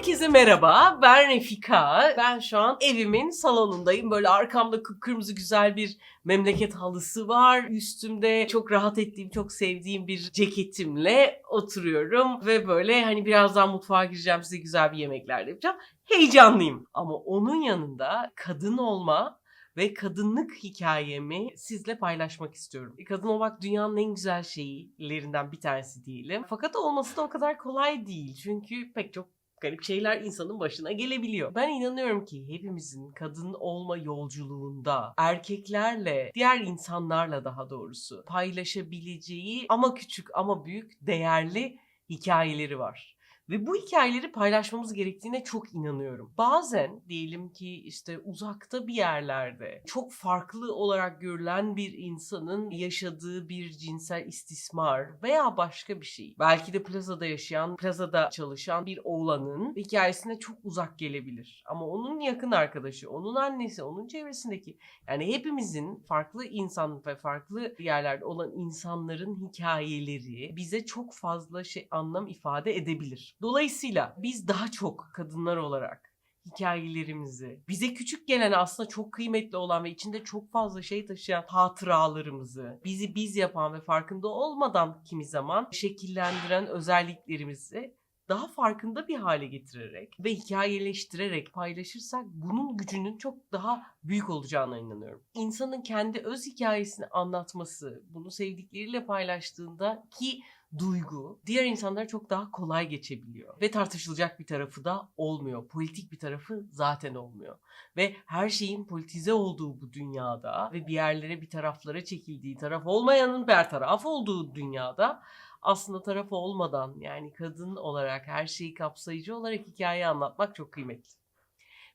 Herkese merhaba, ben Refika. Ben şu an evimin salonundayım. Böyle arkamda kıpkırmızı güzel bir memleket halısı var. Üstümde çok rahat ettiğim, çok sevdiğim bir ceketimle oturuyorum. Ve böyle hani birazdan mutfağa gireceğim, size güzel bir yemekler yapacağım. Heyecanlıyım. Ama onun yanında kadın olma ve kadınlık hikayemi sizle paylaşmak istiyorum. E, Kadın olmak dünyanın en güzel şeylerinden bir tanesi diyelim. Fakat olması da o kadar kolay değil. Çünkü pek çok garip şeyler insanın başına gelebiliyor. Ben inanıyorum ki hepimizin kadın olma yolculuğunda erkeklerle, diğer insanlarla daha doğrusu paylaşabileceği ama küçük ama büyük değerli hikayeleri var. Ve bu hikayeleri paylaşmamız gerektiğine çok inanıyorum. Bazen diyelim ki işte uzakta bir yerlerde çok farklı olarak görülen bir insanın yaşadığı bir cinsel istismar veya başka bir şey. Belki de plazada yaşayan, plazada çalışan bir oğlanın hikayesine çok uzak gelebilir. Ama onun yakın arkadaşı, onun annesi, onun çevresindeki yani hepimizin farklı insan ve farklı yerlerde olan insanların hikayeleri bize çok fazla şey anlam ifade edebilir. Dolayısıyla biz daha çok kadınlar olarak hikayelerimizi, bize küçük gelen aslında çok kıymetli olan ve içinde çok fazla şey taşıyan hatıralarımızı, bizi biz yapan ve farkında olmadan kimi zaman şekillendiren özelliklerimizi daha farkında bir hale getirerek ve hikayeleştirerek paylaşırsak bunun gücünün çok daha büyük olacağına inanıyorum. İnsanın kendi öz hikayesini anlatması, bunu sevdikleriyle paylaştığında ki duygu diğer insanlara çok daha kolay geçebiliyor. Ve tartışılacak bir tarafı da olmuyor. Politik bir tarafı zaten olmuyor. Ve her şeyin politize olduğu bu dünyada ve bir yerlere bir taraflara çekildiği taraf olmayanın bertaraf olduğu dünyada aslında tarafı olmadan yani kadın olarak her şeyi kapsayıcı olarak hikaye anlatmak çok kıymetli.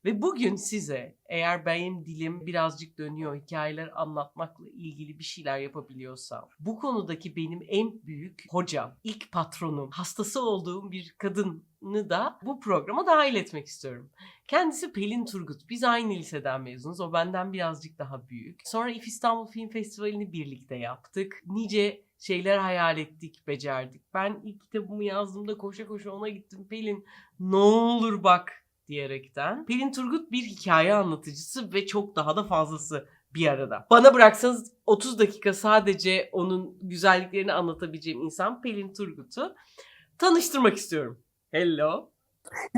Ve bugün size eğer benim dilim birazcık dönüyor hikayeler anlatmakla ilgili bir şeyler yapabiliyorsam bu konudaki benim en büyük hocam, ilk patronum, hastası olduğum bir kadını da bu programa dahil etmek istiyorum. Kendisi Pelin Turgut. Biz aynı liseden mezunuz. O benden birazcık daha büyük. Sonra İF İstanbul Film Festivali'ni birlikte yaptık. Nice şeyler hayal ettik, becerdik. Ben ilk kitabımı yazdığımda koşa koşa ona gittim. Pelin ne olur bak diyerekten. Pelin Turgut bir hikaye anlatıcısı ve çok daha da fazlası bir arada. Bana bıraksanız 30 dakika sadece onun güzelliklerini anlatabileceğim insan Pelin Turgut'u tanıştırmak istiyorum. Hello.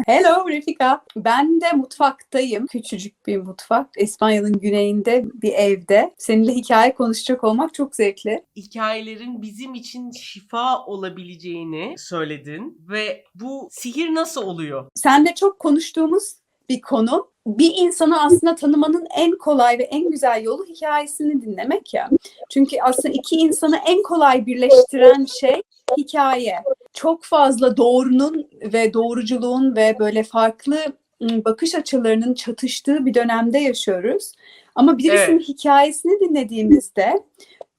Hello Refika. Ben de mutfaktayım. Küçücük bir mutfak. İspanya'nın güneyinde bir evde. Seninle hikaye konuşacak olmak çok zevkli. Hikayelerin bizim için şifa olabileceğini söyledin ve bu sihir nasıl oluyor? Seninle çok konuştuğumuz bir konu. Bir insanı aslında tanımanın en kolay ve en güzel yolu hikayesini dinlemek ya. Çünkü aslında iki insanı en kolay birleştiren şey hikaye. Çok fazla doğrunun ve doğruculuğun ve böyle farklı bakış açılarının çatıştığı bir dönemde yaşıyoruz. Ama birisinin hikayesini dinlediğimizde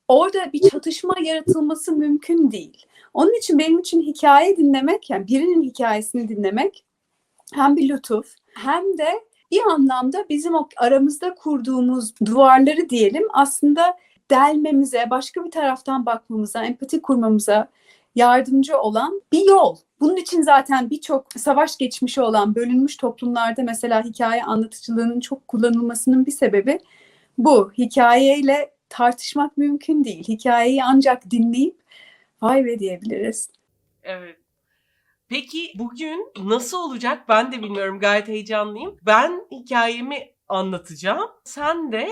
orada bir çatışma yaratılması mümkün değil. Onun için benim için hikaye dinlemek, yani birinin hikayesini dinlemek hem bir lütuf hem de bir anlamda bizim o aramızda kurduğumuz duvarları diyelim aslında delmemize, başka bir taraftan bakmamıza, empati kurmamıza yardımcı olan bir yol. Bunun için zaten birçok savaş geçmişi olan bölünmüş toplumlarda mesela hikaye anlatıcılığının çok kullanılmasının bir sebebi bu. Hikayeyle tartışmak mümkün değil. Hikayeyi ancak dinleyip vay be diyebiliriz. Evet. Peki bugün nasıl olacak ben de bilmiyorum gayet heyecanlıyım. Ben hikayemi anlatacağım. Sen de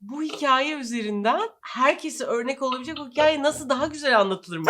bu hikaye üzerinden herkese örnek olabilecek o hikaye nasıl daha güzel anlatılır mı?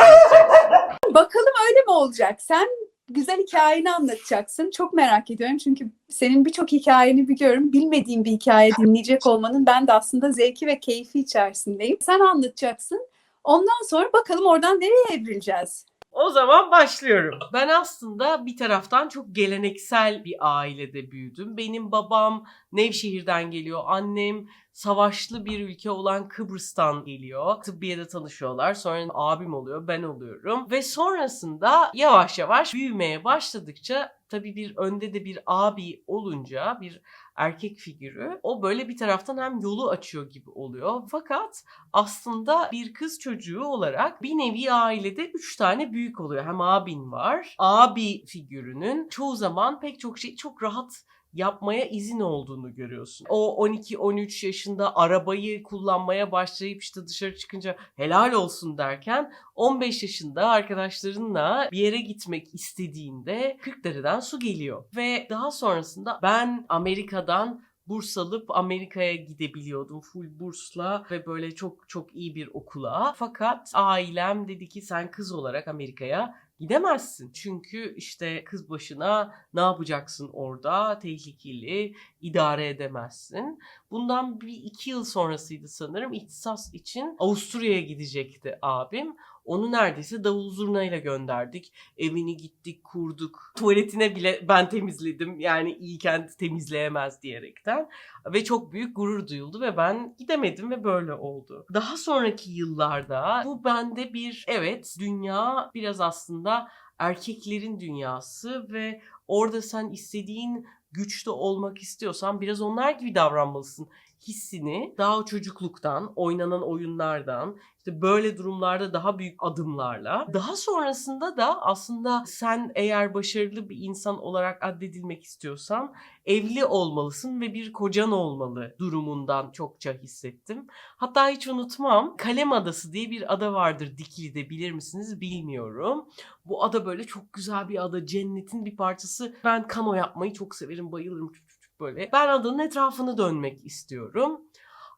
Bakalım öyle mi olacak? Sen güzel hikayeni anlatacaksın. Çok merak ediyorum çünkü senin birçok hikayeni biliyorum. Bilmediğim bir hikaye dinleyecek olmanın ben de aslında zevki ve keyfi içerisindeyim. Sen anlatacaksın. Ondan sonra bakalım oradan nereye evrileceğiz? O zaman başlıyorum. Ben aslında bir taraftan çok geleneksel bir ailede büyüdüm. Benim babam Nevşehir'den geliyor. Annem savaşlı bir ülke olan Kıbrıs'tan geliyor. Tıbbiyede tanışıyorlar. Sonra abim oluyor, ben oluyorum. Ve sonrasında yavaş yavaş büyümeye başladıkça tabii bir önde de bir abi olunca bir erkek figürü o böyle bir taraftan hem yolu açıyor gibi oluyor. Fakat aslında bir kız çocuğu olarak bir nevi ailede üç tane büyük oluyor. Hem abin var. Abi figürünün çoğu zaman pek çok şey çok rahat yapmaya izin olduğunu görüyorsun. O 12-13 yaşında arabayı kullanmaya başlayıp işte dışarı çıkınca helal olsun derken 15 yaşında arkadaşlarınla bir yere gitmek istediğinde 40 dereden su geliyor. Ve daha sonrasında ben Amerika'dan burs alıp Amerika'ya gidebiliyordum full bursla ve böyle çok çok iyi bir okula. Fakat ailem dedi ki sen kız olarak Amerika'ya gidemezsin. Çünkü işte kız başına ne yapacaksın orada? Tehlikeli, idare edemezsin. Bundan bir iki yıl sonrasıydı sanırım. İhtisas için Avusturya'ya gidecekti abim. Onu neredeyse davul zurnayla gönderdik. Evini gittik, kurduk. Tuvaletine bile ben temizledim. Yani iyi kendi temizleyemez diyerekten. Ve çok büyük gurur duyuldu ve ben gidemedim ve böyle oldu. Daha sonraki yıllarda bu bende bir evet dünya biraz aslında erkeklerin dünyası ve orada sen istediğin güçlü olmak istiyorsan biraz onlar gibi davranmalısın hissini daha çocukluktan, oynanan oyunlardan, işte böyle durumlarda daha büyük adımlarla. Daha sonrasında da aslında sen eğer başarılı bir insan olarak addedilmek istiyorsan evli olmalısın ve bir kocan olmalı durumundan çokça hissettim. Hatta hiç unutmam Kalem Adası diye bir ada vardır Dikili'de bilir misiniz bilmiyorum. Bu ada böyle çok güzel bir ada cennetin bir parçası. Ben kano yapmayı çok severim bayılırım böyle. Ben adanın etrafını dönmek istiyorum.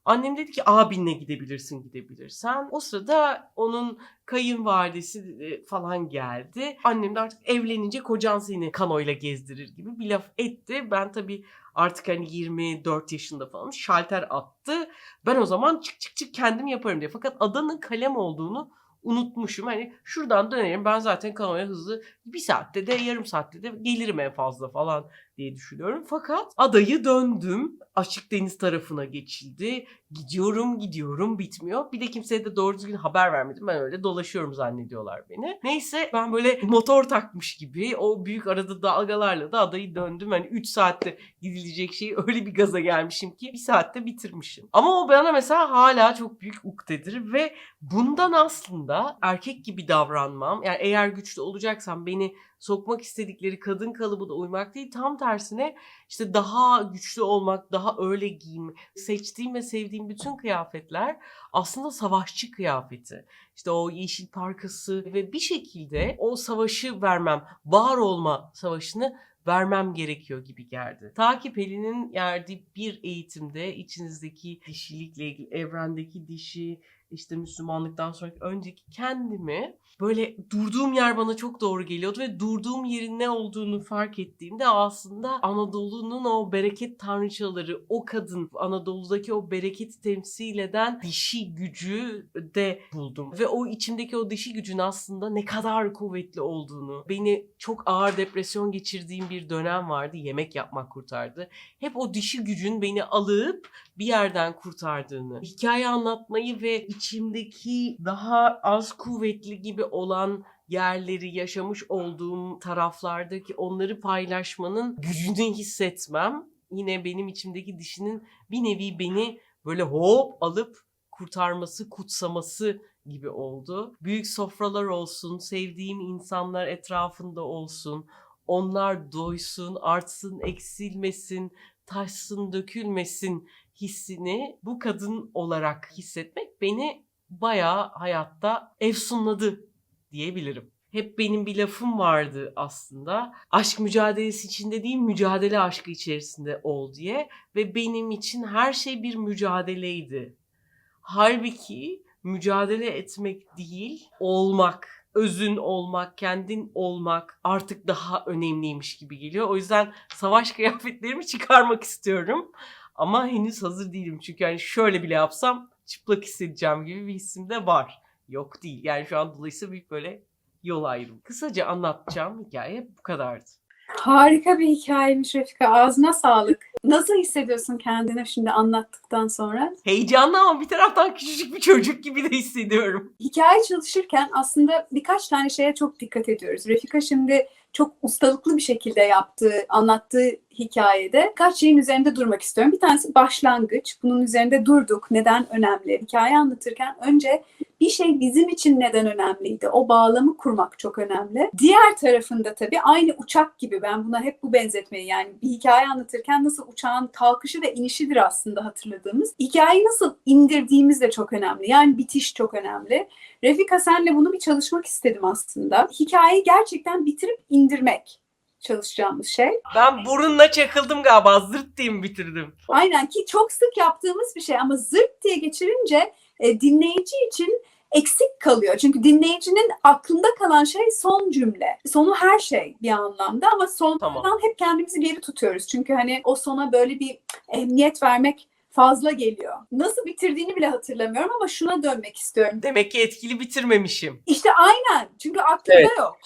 Annem dedi ki abinle gidebilirsin gidebilirsen. O sırada onun kayınvalidesi e, falan geldi. Annem de artık evlenince kocan seni kanoyla gezdirir gibi bir laf etti. Ben tabii artık hani 24 yaşında falan şalter attı. Ben o zaman çık çık çık kendim yaparım diye. Fakat adanın kalem olduğunu unutmuşum. Hani şuradan dönerim ben zaten kanoya hızlı bir saatte de yarım saatte de gelirim en fazla falan diye düşünüyorum. Fakat adayı döndüm. Açık deniz tarafına geçildi. Gidiyorum gidiyorum bitmiyor. Bir de kimseye de doğru düzgün haber vermedim. Ben öyle dolaşıyorum zannediyorlar beni. Neyse ben böyle motor takmış gibi o büyük arada dalgalarla da adayı döndüm. Hani 3 saatte gidilecek şeyi öyle bir gaza gelmişim ki bir saatte bitirmişim. Ama o bana mesela hala çok büyük ukdedir ve bundan aslında erkek gibi davranmam yani eğer güçlü olacaksam beni sokmak istedikleri kadın kalıbına uymak değil tam tersine işte daha güçlü olmak, daha öyle giyim, seçtiğim ve sevdiğim bütün kıyafetler aslında savaşçı kıyafeti. İşte o yeşil parkası ve bir şekilde o savaşı vermem, var olma savaşını vermem gerekiyor gibi geldi. Ta ki Pelin'in verdiği bir eğitimde içinizdeki dişilikle ilgili, evrendeki dişi, işte Müslümanlıktan sonraki önceki kendimi böyle durduğum yer bana çok doğru geliyordu ve durduğum yerin ne olduğunu fark ettiğimde aslında Anadolu'nun o bereket tanrıçaları, o kadın Anadolu'daki o bereketi temsil eden dişi gücü de buldum. Ve o içimdeki o dişi gücün aslında ne kadar kuvvetli olduğunu, beni çok ağır depresyon geçirdiğim bir dönem vardı. Yemek yapmak kurtardı. Hep o dişi gücün beni alıp bir yerden kurtardığını, hikaye anlatmayı ve içimdeki daha az kuvvetli gibi olan yerleri yaşamış olduğum taraflardaki onları paylaşmanın gücünü hissetmem yine benim içimdeki dişinin bir nevi beni böyle hop alıp kurtarması, kutsaması gibi oldu. Büyük sofralar olsun, sevdiğim insanlar etrafında olsun, onlar doysun, artsın, eksilmesin, taşsın, dökülmesin hissini bu kadın olarak hissetmek beni bayağı hayatta efsunladı diyebilirim. Hep benim bir lafım vardı aslında. Aşk mücadelesi içinde değil, mücadele aşkı içerisinde ol diye. Ve benim için her şey bir mücadeleydi. Halbuki mücadele etmek değil, olmak, özün olmak, kendin olmak artık daha önemliymiş gibi geliyor. O yüzden savaş kıyafetlerimi çıkarmak istiyorum. Ama henüz hazır değilim. Çünkü yani şöyle bile yapsam çıplak hissedeceğim gibi bir hissim de var. Yok değil. Yani şu an dolayısıyla büyük böyle yol ayrımı. Kısaca anlatacağım hikaye bu kadardı. Harika bir hikayemiş Refika. Ağzına sağlık. Nasıl hissediyorsun kendini şimdi anlattıktan sonra? Heyecanlı ama bir taraftan küçücük bir çocuk gibi de hissediyorum. Hikaye çalışırken aslında birkaç tane şeye çok dikkat ediyoruz. Refika şimdi çok ustalıklı bir şekilde yaptığı, anlattığı hikayede kaç şeyin üzerinde durmak istiyorum. Bir tanesi başlangıç. Bunun üzerinde durduk. Neden önemli? Hikaye anlatırken önce bir şey bizim için neden önemliydi? O bağlamı kurmak çok önemli. Diğer tarafında tabii aynı uçak gibi ben buna hep bu benzetmeyi yani bir hikaye anlatırken nasıl uçağın kalkışı ve inişidir aslında hatırladığımız. Hikayeyi nasıl indirdiğimiz de çok önemli. Yani bitiş çok önemli. Refika senle bunu bir çalışmak istedim aslında. Hikayeyi gerçekten bitirip indirmek çalışacağımız şey. Ben burunla çakıldım galiba. Zırt diye mi bitirdim? Aynen ki çok sık yaptığımız bir şey ama zırt diye geçirince e, dinleyici için eksik kalıyor. Çünkü dinleyicinin aklında kalan şey son cümle. Sonu her şey bir anlamda ama sondan Tamam. hep kendimizi geri tutuyoruz. Çünkü hani o sona böyle bir emniyet vermek fazla geliyor. Nasıl bitirdiğini bile hatırlamıyorum ama şuna dönmek istiyorum. Demek ki etkili bitirmemişim. İşte aynen. Çünkü aklımda Evet. yok.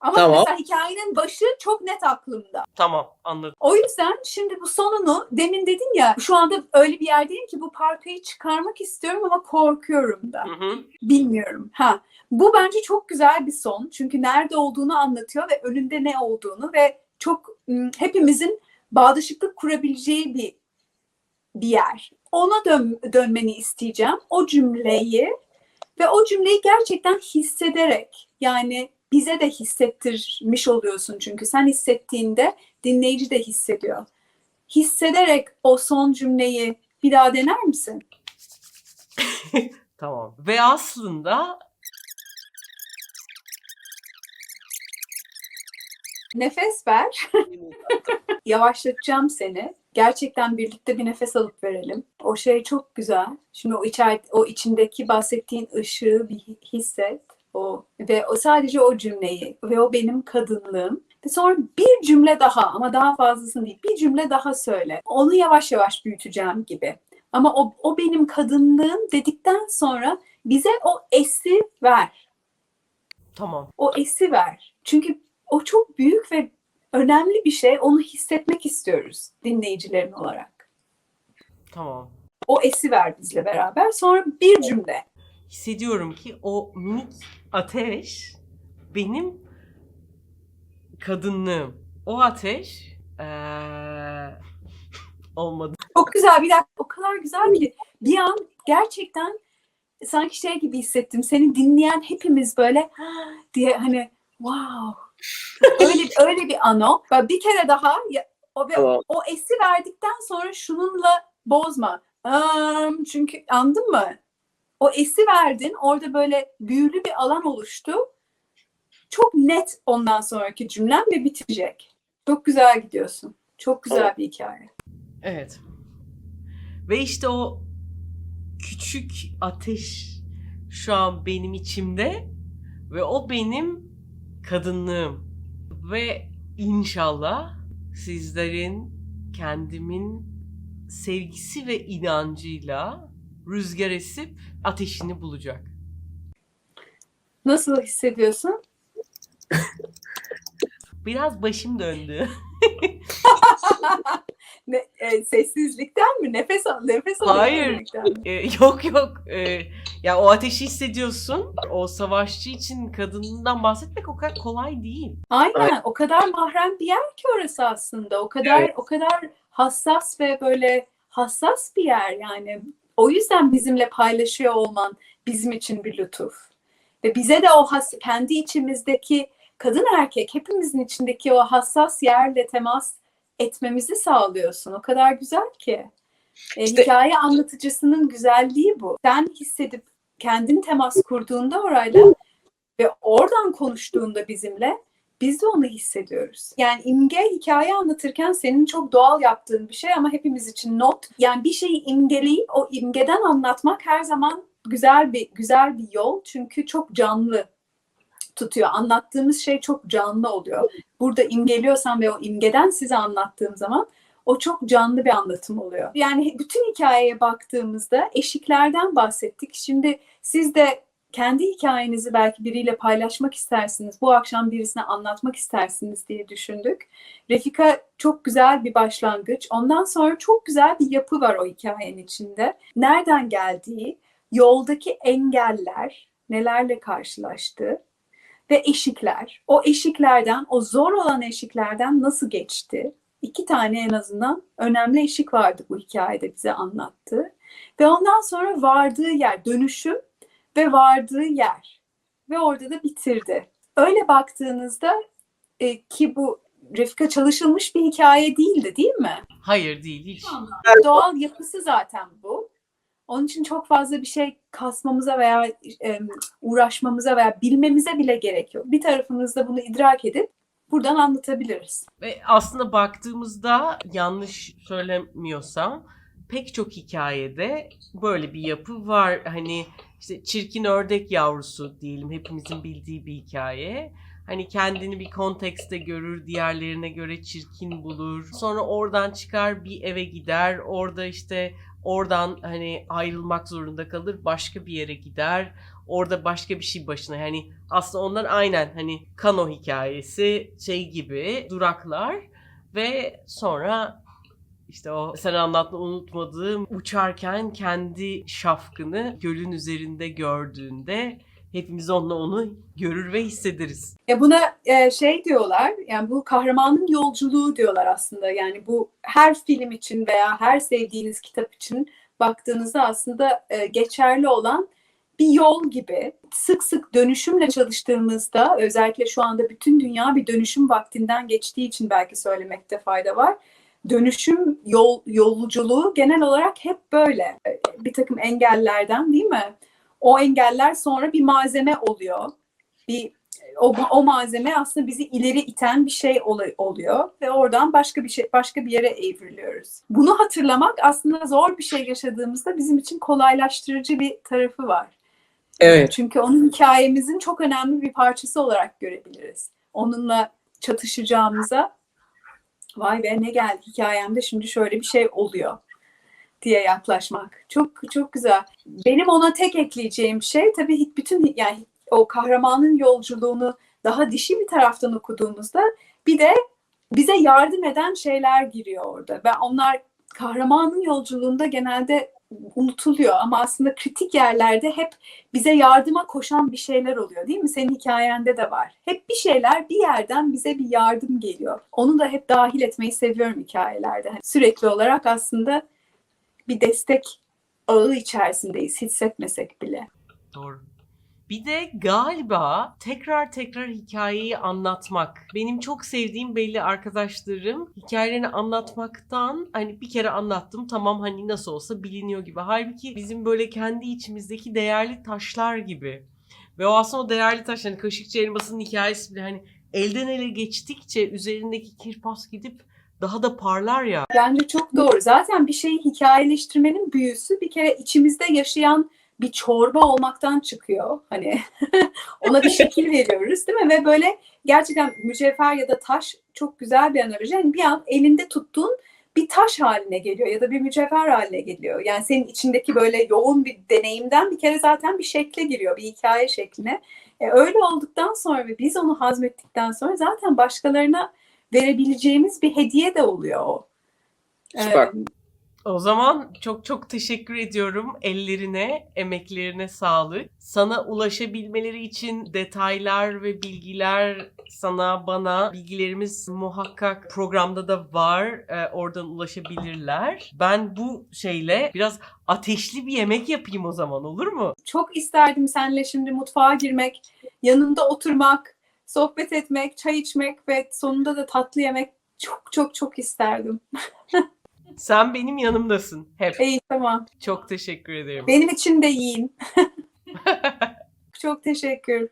Ama Tamam. mesela hikayenin başı çok net aklımda. Tamam anladım. O yüzden şimdi bu sonunu demin dedin ya şu anda öyle bir yerdeyim ki bu parkayı çıkarmak istiyorum ama korkuyorum da. Hı hı. Bilmiyorum. Ha. Bu bence çok güzel bir son. Çünkü nerede olduğunu anlatıyor ve önünde ne olduğunu ve çok ım, hepimizin bağdaşıklık kurabileceği bir bir yer. Ona dön, dönmeni isteyeceğim. O cümleyi ve o cümleyi gerçekten hissederek yani bize de hissettirmiş oluyorsun çünkü sen hissettiğinde dinleyici de hissediyor. Hissederek o son cümleyi bir daha dener misin? Tamam. Ve aslında Nefes ver. Yavaşlatacağım seni. Gerçekten birlikte bir nefes alıp verelim. O şey çok güzel. Şimdi o içer o içindeki bahsettiğin ışığı bir hi- hisset. O ve o sadece o cümleyi ve o benim kadınlığım. Ve sonra bir cümle daha ama daha fazlasını değil. Bir cümle daha söyle. Onu yavaş yavaş büyüteceğim gibi. Ama o, o benim kadınlığım dedikten sonra bize o esi ver. tamam. O esi ver. Çünkü o çok büyük ve önemli bir şey. Onu hissetmek istiyoruz dinleyicilerin olarak. Tamam. O esi ver bizle beraber. Sonra bir cümle. Hissediyorum ki o minik ateş benim kadınlığım. O ateş eee, olmadı. Çok güzel bir dakika. O kadar güzel ki bir an gerçekten sanki şey gibi hissettim. Seni dinleyen hepimiz böyle diye hani wow. Öyle öyle bir ano. Bir kere daha o, Tamam. o esi verdikten sonra şununla bozma. Am, çünkü anladın mı? O esi verdin. Orada böyle büyülü bir alan oluştu. Çok net ondan sonraki cümlem ve bitecek. Çok güzel gidiyorsun. Çok güzel Tamam. bir hikaye. Evet. Ve işte o küçük ateş şu an benim içimde ve o benim kadınlığım. Ve inşallah sizlerin kendimin sevgisi ve inancıyla rüzgar esip ateşini bulacak. Nasıl hissediyorsun? Biraz başım döndü. Ne, e, sessizlikten mi? Nefes al, nefes al. Hayır. Ee, yok yok. Ee, ya o ateşi hissediyorsun. O savaşçı için kadından bahsetmek o kadar kolay değil. Aynen. O kadar mahrem bir yer ki orası aslında. O kadar Evet. o kadar hassas ve böyle hassas bir yer yani. O yüzden bizimle paylaşıyor olman bizim için bir lütuf. Ve bize de o has, kendi içimizdeki kadın erkek hepimizin içindeki o hassas yerle temas etmemizi sağlıyorsun. O kadar güzel ki. E, İşte- hikaye anlatıcısının güzelliği bu. Sen hissedip kendin temas kurduğunda orayla ve oradan konuştuğunda bizimle biz de onu hissediyoruz. Yani imge hikaye anlatırken senin çok doğal yaptığın bir şey ama hepimiz için not. Yani bir şeyi imgeleyip o imgeden anlatmak her zaman güzel bir güzel bir yol çünkü çok canlı tutuyor. Anlattığımız şey çok canlı oluyor. Burada imgeliyorsam ve o imgeden size anlattığım zaman o çok canlı bir anlatım oluyor. Yani bütün hikayeye baktığımızda eşiklerden bahsettik. Şimdi siz de kendi hikayenizi belki biriyle paylaşmak istersiniz. Bu akşam birisine anlatmak istersiniz diye düşündük. Refika çok güzel bir başlangıç. Ondan sonra çok güzel bir yapı var o hikayenin içinde. Nereden geldiği, yoldaki engeller, nelerle karşılaştığı ve eşikler. O eşiklerden, o zor olan eşiklerden nasıl geçti? İki tane en azından önemli eşik vardı bu hikayede bize anlattı. Ve ondan sonra vardığı yer, dönüşüm ve vardığı yer. Ve orada da bitirdi. Öyle baktığınızda e, ki bu Refika çalışılmış bir hikaye değildi değil mi? Hayır değil hiç. Doğal yapısı zaten bu. Onun için çok fazla bir şey kasmamıza veya e, uğraşmamıza veya bilmemize bile gerek yok. Bir tarafımızda bunu idrak edip buradan anlatabiliriz. Ve aslında baktığımızda yanlış söylemiyorsam pek çok hikayede böyle bir yapı var. Hani işte çirkin ördek yavrusu diyelim hepimizin bildiği bir hikaye. Hani kendini bir kontekste görür, diğerlerine göre çirkin bulur. Sonra oradan çıkar bir eve gider. Orada işte oradan hani ayrılmak zorunda kalır. Başka bir yere gider. Orada başka bir şey başına. Yani aslında onlar aynen hani kano hikayesi şey gibi duraklar. Ve sonra işte o sen anlatma unutmadığım uçarken kendi şafkını gölün üzerinde gördüğünde hepimiz onunla onu görür ve hissederiz. Ya buna e, şey diyorlar, yani bu kahramanın yolculuğu diyorlar aslında. Yani bu her film için veya her sevdiğiniz kitap için baktığınızda aslında e, geçerli olan bir yol gibi. Sık sık dönüşümle çalıştığımızda özellikle şu anda bütün dünya bir dönüşüm vaktinden geçtiği için belki söylemekte fayda var. Dönüşüm yol, yolculuğu genel olarak hep böyle. Bir takım engellerden değil mi? O engeller sonra bir malzeme oluyor. Bir o, o malzeme aslında bizi ileri iten bir şey ol- oluyor ve oradan başka bir şey başka bir yere evriliyoruz. Bunu hatırlamak aslında zor bir şey yaşadığımızda bizim için kolaylaştırıcı bir tarafı var. Evet. Çünkü onun hikayemizin çok önemli bir parçası olarak görebiliriz. Onunla çatışacağımıza vay be ne geldi hikayemde şimdi şöyle bir şey oluyor diye yaklaşmak. Çok çok güzel. Benim ona tek ekleyeceğim şey tabii bütün yani o kahramanın yolculuğunu daha dişi bir taraftan okuduğumuzda bir de bize yardım eden şeyler giriyor orada. Ve onlar kahramanın yolculuğunda genelde unutuluyor ama aslında kritik yerlerde hep bize yardıma koşan bir şeyler oluyor değil mi? Senin hikayende de var. Hep bir şeyler bir yerden bize bir yardım geliyor. Onu da hep dahil etmeyi seviyorum hikayelerde. Hani sürekli olarak aslında bir destek ağı içerisindeyiz hissetmesek bile. Doğru. Bir de galiba tekrar tekrar hikayeyi anlatmak. Benim çok sevdiğim belli arkadaşlarım hikayelerini anlatmaktan hani bir kere anlattım tamam hani nasıl olsa biliniyor gibi. Halbuki bizim böyle kendi içimizdeki değerli taşlar gibi. Ve o aslında o değerli taş hani Kaşıkçı Elması'nın hikayesi bile hani elden ele geçtikçe üzerindeki kirpas gidip daha da parlar ya. Bence çok doğru. Zaten bir şeyi hikayeleştirmenin büyüsü bir kere içimizde yaşayan bir çorba olmaktan çıkıyor. Hani ona bir şekil veriyoruz değil mi? Ve böyle gerçekten mücevher ya da taş çok güzel bir analoji. Yani bir an elinde tuttuğun bir taş haline geliyor ya da bir mücevher haline geliyor. Yani senin içindeki böyle yoğun bir deneyimden bir kere zaten bir şekle giriyor, bir hikaye şekline. E, öyle olduktan sonra ve biz onu hazmettikten sonra zaten başkalarına verebileceğimiz bir hediye de oluyor o. Süper. Ee, O zaman çok çok teşekkür ediyorum ellerine, emeklerine sağlık. Sana ulaşabilmeleri için detaylar ve bilgiler sana, bana bilgilerimiz muhakkak programda da var. Ee, oradan ulaşabilirler. Ben bu şeyle biraz ateşli bir yemek yapayım o zaman olur mu? çok isterdim seninle şimdi mutfağa girmek, yanında oturmak, sohbet etmek, çay içmek ve sonunda da tatlı yemek çok çok çok isterdim. Sen benim yanımdasın hep. İyi tamam. Çok teşekkür ederim. Benim için de yiyin. çok teşekkür.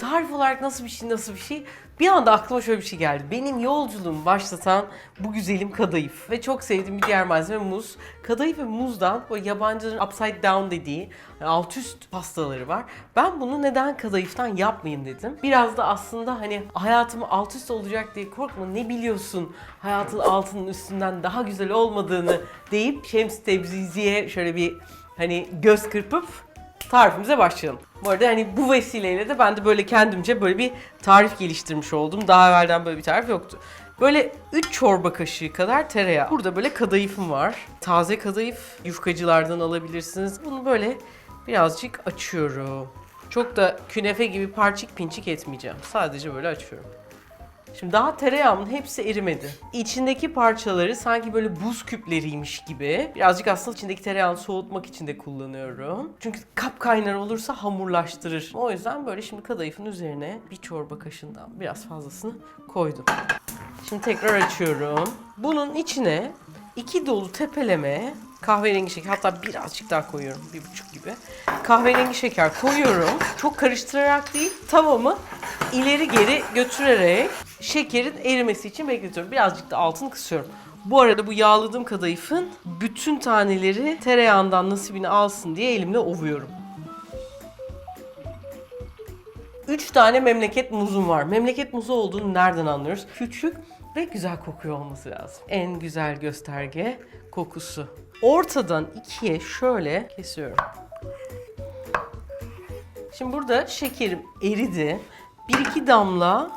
Tarif olarak nasıl bir şey nasıl bir şey? Bir anda aklıma şöyle bir şey geldi. Benim yolculuğumu başlatan bu güzelim kadayıf. Ve çok sevdiğim bir diğer malzeme muz. Kadayıf ve muzdan böyle yabancıların upside down dediği alt üst pastaları var. Ben bunu neden kadayıftan yapmayayım dedim. Biraz da aslında hani hayatım alt üst olacak diye korkma ne biliyorsun hayatın altının üstünden daha güzel olmadığını deyip Şems Tebrizi'ye şöyle bir hani göz kırpıp tarifimize başlayalım. Bu arada hani bu vesileyle de ben de böyle kendimce böyle bir tarif geliştirmiş oldum. Daha evvelden böyle bir tarif yoktu. Böyle 3 çorba kaşığı kadar tereyağı. Burada böyle kadayıfım var. Taze kadayıf yufkacılardan alabilirsiniz. Bunu böyle birazcık açıyorum. Çok da künefe gibi parçık pinçik etmeyeceğim. Sadece böyle açıyorum. Şimdi daha tereyağımın hepsi erimedi. İçindeki parçaları sanki böyle buz küpleriymiş gibi. Birazcık aslında içindeki tereyağını soğutmak için de kullanıyorum. Çünkü kap kaynar olursa hamurlaştırır. O yüzden böyle şimdi kadayıfın üzerine bir çorba kaşığından biraz fazlasını koydum. Şimdi tekrar açıyorum. Bunun içine iki dolu tepeleme kahverengi şeker hatta birazcık daha koyuyorum bir buçuk gibi. Kahverengi şeker koyuyorum. Çok karıştırarak değil tavamı ileri geri götürerek şekerin erimesi için bekletiyorum. Birazcık da altını kısıyorum. Bu arada bu yağladığım kadayıfın bütün taneleri tereyağından nasibini alsın diye elimle ovuyorum. 3 tane memleket muzum var. Memleket muzu olduğunu nereden anlıyoruz? Küçük ve güzel kokuyor olması lazım. En güzel gösterge kokusu. Ortadan ikiye şöyle kesiyorum. Şimdi burada şekerim eridi. Bir iki damla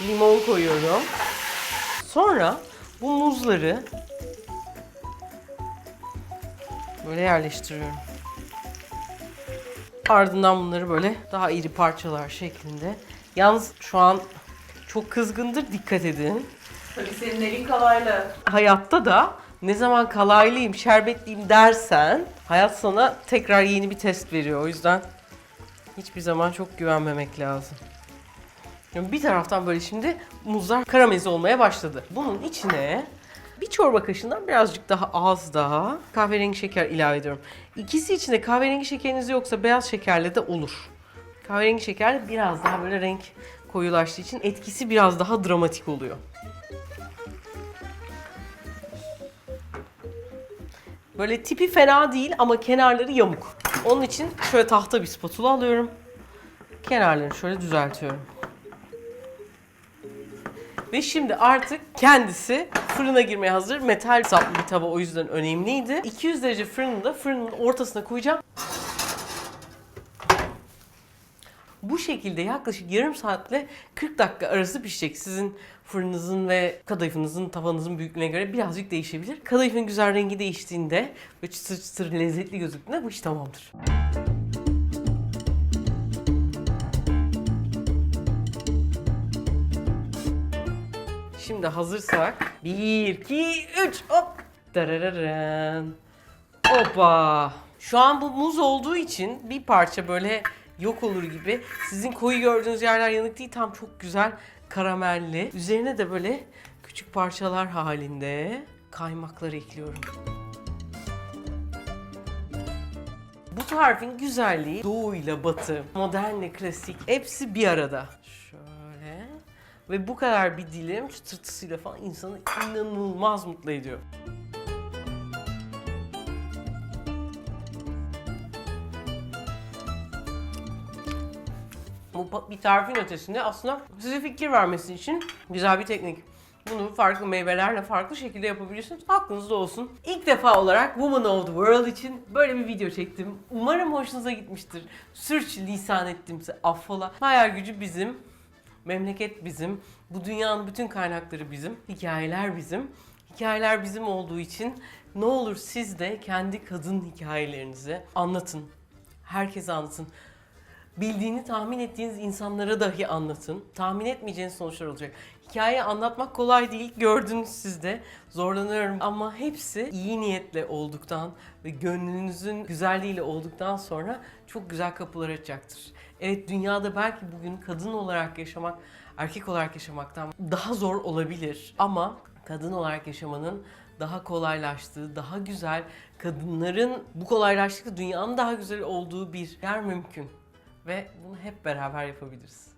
limon koyuyorum. Sonra bu muzları böyle yerleştiriyorum. Ardından bunları böyle daha iri parçalar şeklinde. Yalnız şu an çok kızgındır dikkat edin. Tabii senin elin kalaylı. Hayatta da ne zaman kalaylıyım, şerbetliyim dersen hayat sana tekrar yeni bir test veriyor. O yüzden hiçbir zaman çok güvenmemek lazım. Yani bir taraftan böyle şimdi muzlar karamelize olmaya başladı. Bunun içine bir çorba kaşığından birazcık daha az daha kahverengi şeker ilave ediyorum. İkisi içinde kahverengi şekeriniz yoksa beyaz şekerle de olur. Kahverengi şeker biraz daha böyle renk koyulaştığı için etkisi biraz daha dramatik oluyor. Böyle tipi fena değil ama kenarları yamuk. Onun için şöyle tahta bir spatula alıyorum. Kenarlarını şöyle düzeltiyorum. Ve şimdi artık kendisi fırına girmeye hazır. Metal saplı bir tava o yüzden önemliydi. 200 derece fırında fırının ortasına koyacağım. Bu şekilde yaklaşık yarım saatle 40 dakika arası pişecek. Sizin fırınınızın ve kadayıfınızın tavanızın büyüklüğüne göre birazcık değişebilir. Kadayıfın güzel rengi değiştiğinde ve çıtır çıtır lezzetli gözüktüğünde bu iş tamamdır. Şimdi hazırsak 1, 2, 3 hop. Darararen. Hoppa. Şu an bu muz olduğu için bir parça böyle yok olur gibi. Sizin koyu gördüğünüz yerler yanık değil tam çok güzel karamelli. Üzerine de böyle küçük parçalar halinde kaymakları ekliyorum. Bu tarifin güzelliği doğu ile batı, modernle klasik hepsi bir arada. Şöyle. Ve bu kadar bir dilim çıtırtısıyla falan insanı inanılmaz mutlu ediyor. Bir tarifin ötesinde aslında size fikir vermesi için güzel bir teknik. Bunu farklı meyvelerle farklı şekilde yapabilirsiniz. Aklınızda olsun. İlk defa olarak Woman of the World için böyle bir video çektim. Umarım hoşunuza gitmiştir. Sürç lisan ettimse affola. Hayal gücü bizim. Memleket bizim. Bu dünyanın bütün kaynakları bizim. Hikayeler bizim. Hikayeler bizim olduğu için ne olur siz de kendi kadın hikayelerinizi anlatın. Herkese anlatın. Bildiğini tahmin ettiğiniz insanlara dahi anlatın. Tahmin etmeyeceğiniz sonuçlar olacak. Hikaye anlatmak kolay değil. Gördünüz siz de. Zorlanıyorum ama hepsi iyi niyetle olduktan ve gönlünüzün güzelliğiyle olduktan sonra çok güzel kapılar açacaktır. Evet dünyada belki bugün kadın olarak yaşamak, erkek olarak yaşamaktan daha zor olabilir ama kadın olarak yaşamanın daha kolaylaştığı, daha güzel, kadınların bu kolaylaştıkça dünyanın daha güzel olduğu bir yer mümkün. Ve bunu hep beraber yapabiliriz.